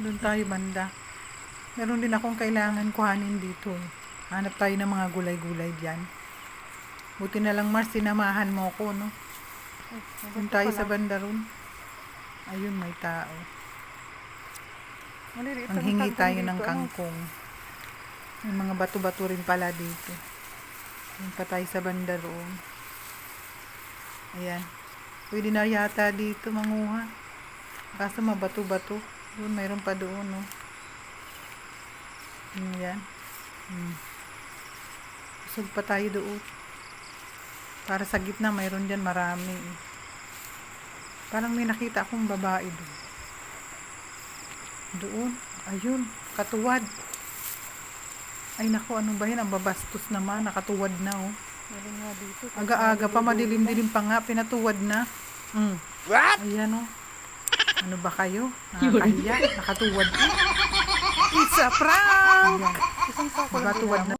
Doon tayo banda. Meron din akong kailangan kuhanin dito. eh. Hanap tayo ng mga gulay-gulay dyan. Buti na lang Mars, sinamahan mo ko, no? Doon tayo sa banda ron. Ayun, may tao. Maliliit Ang ang hingi kangkong tayo ng kangkong. May mga bato-bato rin pala dito. Doon pa tayo sa banda roon. Ayan. Pwede na yata dito manguha. Kaso mabato-bato. Doon, mayroon pa doon, no? Ayan. Hmm. Busog pa tayo doon. Para sa gitna, mayroon dyan marami. eh. Parang may nakita akong babae doon. Doon. Ayun. Katuwad. Ay nako, ano ba yan? Ang babastos naman. Nakatuwad na oh. Aga-aga pa, madilim-dilim pa nga. Pinatuwad na. Mm. What? Ayan oh. Ano ba kayo? Nakakahiya. Nakatuwad na. It's a prank! Isang sako lang tuwad ginamit. na?